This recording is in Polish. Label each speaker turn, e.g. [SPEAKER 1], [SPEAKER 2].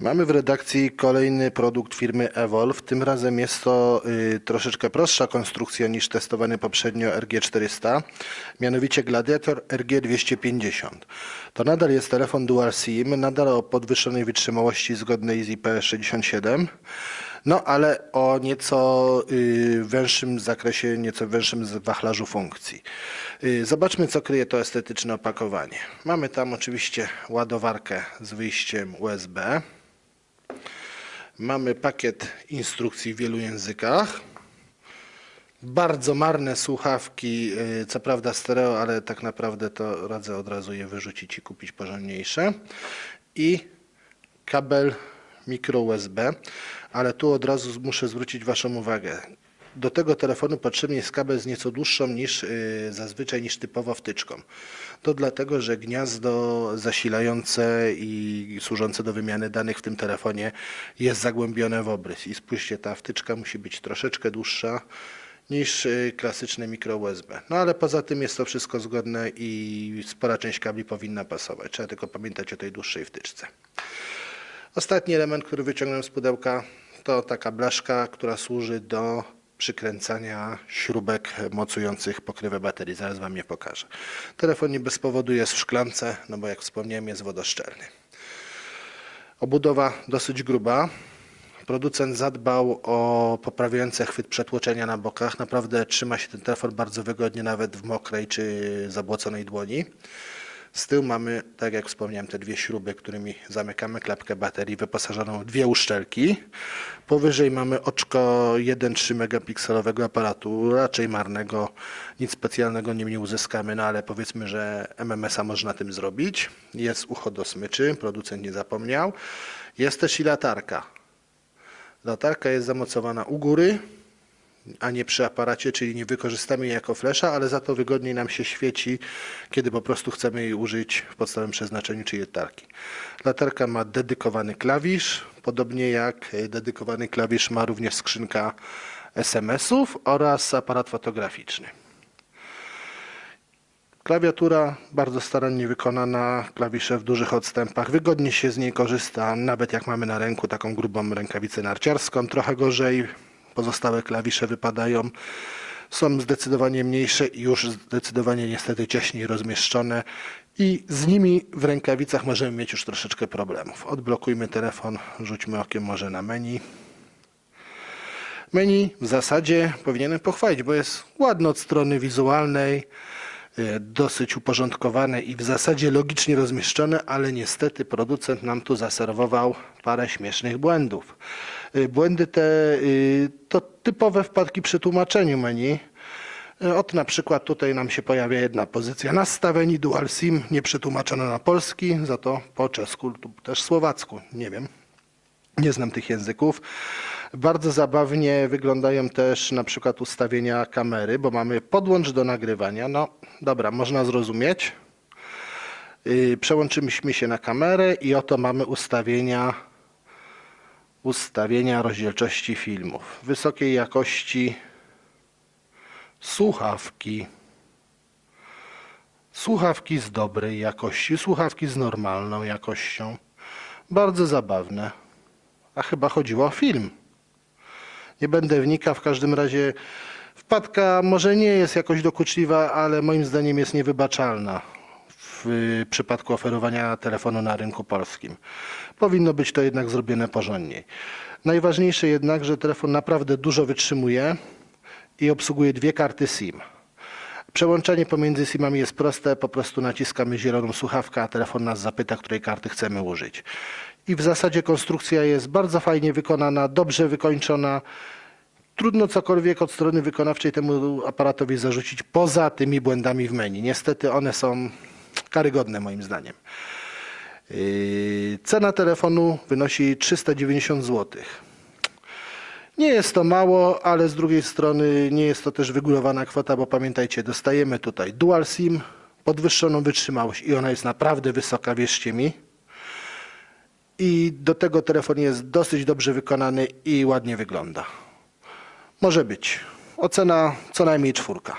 [SPEAKER 1] Mamy w redakcji kolejny produkt firmy Evolve. Tym razem jest to y, troszeczkę prostsza konstrukcja niż testowany poprzednio RG400, mianowicie Gladiator RG250. To nadal jest telefon Dual SIM, nadal o podwyższonej wytrzymałości zgodnej z IP67. No ale o nieco y, węższym zakresie, nieco węższym wachlarzu funkcji. Y, Zobaczmy, co kryje to estetyczne opakowanie. Mamy tam oczywiście ładowarkę z wyjściem USB. Mamy pakiet instrukcji w wielu językach. Bardzo marne słuchawki, y, co prawda stereo, ale tak naprawdę to radzę od razu je wyrzucić i kupić porządniejsze. I kabel mikro USB, ale tu od razu muszę zwrócić Waszą uwagę. Do tego telefonu potrzebny jest kabel z nieco dłuższą niż y, zazwyczaj niż typowo wtyczką. To dlatego, że gniazdo zasilające i służące do wymiany danych w tym telefonie jest zagłębione w obrys. I spójrzcie, ta wtyczka musi być troszeczkę dłuższa niż y, klasyczne mikro USB. No ale poza tym jest to wszystko zgodne i spora część kabli powinna pasować. Trzeba tylko pamiętać o tej dłuższej wtyczce. Ostatni element, który wyciągnąłem z pudełka, to taka blaszka, która służy do przykręcania śrubek mocujących pokrywę baterii. Zaraz Wam je pokażę. Telefon nie bez powodu jest w szklance, no bo jak wspomniałem jest wodoszczelny. Obudowa dosyć gruba. Producent zadbał o poprawiające chwyt przetłoczenia na bokach. Naprawdę trzyma się ten telefon bardzo wygodnie, nawet w mokrej czy zabłoconej dłoni. Z tyłu mamy, tak jak wspomniałem, te dwie śruby, którymi zamykamy klapkę baterii, wyposażoną w dwie uszczelki. Powyżej mamy oczko 1,3 megapikselowego aparatu, raczej marnego, nic specjalnego nim nie uzyskamy, no ale powiedzmy, że MMS-a można tym zrobić. Jest ucho do smyczy, producent nie zapomniał. Jest też i latarka. Latarka jest zamocowana u góry, a nie przy aparacie, czyli nie wykorzystamy jej jako flesza, ale za to wygodniej nam się świeci, kiedy po prostu chcemy jej użyć w podstawowym przeznaczeniu, czyli latarki. Latarka ma dedykowany klawisz, podobnie jak e, dedykowany klawisz ma również skrzynka SMS-ów oraz aparat fotograficzny. Klawiatura bardzo starannie wykonana, klawisze w dużych odstępach. Wygodnie się z niej korzysta, nawet jak mamy na ręku taką grubą rękawicę narciarską. Trochę gorzej, pozostałe klawisze wypadają. Są zdecydowanie mniejsze i już zdecydowanie niestety ciaśniej rozmieszczone i z nimi w rękawicach możemy mieć już troszeczkę problemów. Odblokujmy telefon, rzućmy okiem może na menu. Menu w zasadzie powinienem pochwalić, bo jest ładne od strony wizualnej, dosyć uporządkowane i w zasadzie logicznie rozmieszczone, ale niestety producent nam tu zaserwował parę śmiesznych błędów. E, Błędy te e, to typowe wpadki przy tłumaczeniu menu. E, Ot na przykład tutaj nam się pojawia jedna pozycja nastawieni dual sim, nie przetłumaczona na polski, za to po czesku lub też słowacku, nie wiem. Nie znam tych języków. Bardzo zabawnie wyglądają też na przykład ustawienia kamery, bo mamy podłącz do nagrywania. No dobra, można zrozumieć. Yy, Przełączymy się na kamerę i oto mamy ustawienia ustawienia rozdzielczości filmów. Wysokiej jakości słuchawki. Słuchawki z dobrej jakości, słuchawki z normalną jakością. Bardzo zabawne. A chyba chodziło o film. Nie będę wnikał, w każdym razie wpadka może nie jest jakoś dokuczliwa, ale moim zdaniem jest niewybaczalna w y, przypadku oferowania telefonu na rynku polskim. Powinno być to jednak zrobione porządniej. Najważniejsze jednak, że telefon naprawdę dużo wytrzymuje i obsługuje dwie karty SIM. Przełączanie pomiędzy SIM-ami jest proste, po prostu naciskamy zieloną słuchawkę, a telefon nas zapyta, której karty chcemy użyć. I w zasadzie konstrukcja jest bardzo fajnie wykonana, dobrze wykończona. Trudno cokolwiek od strony wykonawczej temu aparatowi zarzucić poza tymi błędami w menu. Niestety one są karygodne moim zdaniem. Yy, Cena telefonu wynosi 390 zł. Nie jest to mało, ale z drugiej strony nie jest to też wygórowana kwota, bo pamiętajcie, dostajemy tutaj dual SIM, podwyższoną wytrzymałość i ona jest naprawdę wysoka, wierzcie mi. I do tego telefon jest dosyć dobrze wykonany i ładnie wygląda. Może być. Ocena co najmniej czwórka.